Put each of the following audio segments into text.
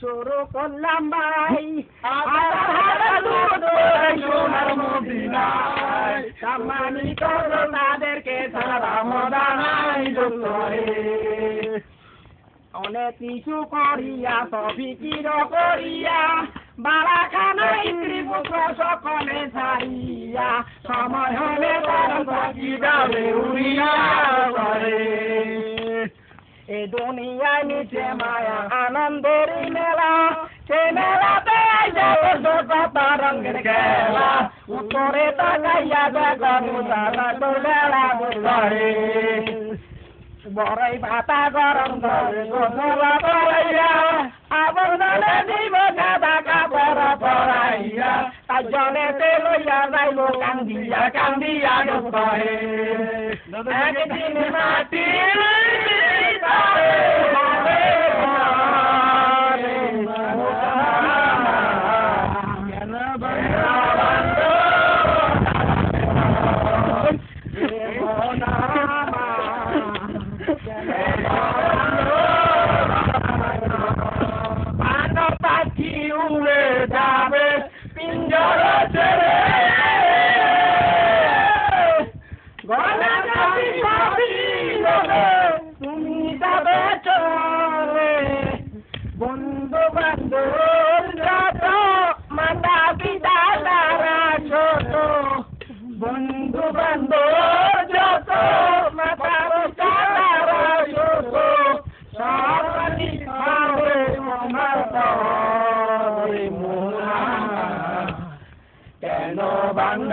শুরু করলাম ভাই। সম্মানিত তাদেরকে অনেক কিছু করিয়া সফিকির করিয়া বারাখানা স্ত্রী পুত্র সকলে ছাড়িয়া সময় হলে তার উড়িয়া করে এ দুনিয়ায় নিচে মায়া আনন্দের মেলা। সে মেলাতে কত রঙের খেলা। উত্তরে তাকাইয়া দেখো তারা তো বেলা করে বড়ই ভাতা গরম করে গোসলা করাইয়া আবর্জনে দিব গাদা কাপড় পরাইয়া। তার জনে তে লইয়া যাইব কান্দিয়া কান্দিয়া একদিন মাটির তুমি যাবে চলে বন্ধু বান্ধব? যত মাতা পিতা তারা ছোট বন্ধু বান্ধব যত মাতা পিতা তারা ছোট সবাই খাবে আমার কেন বান্ধ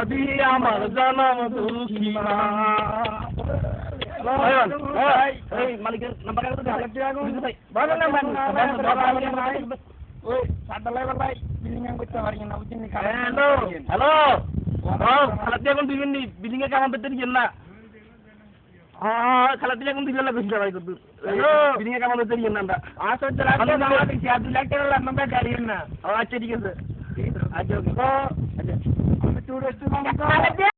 মা তারা দিয়ে আমার জনম দুঃখী মা মালিকের নাম্বার বলো নাম্বার ওই সাতটা লাইবার ভাই বিল্ডিং এ করতে পারি না বুঝিনি হ্যালো হ্যালো খালাতে এখন students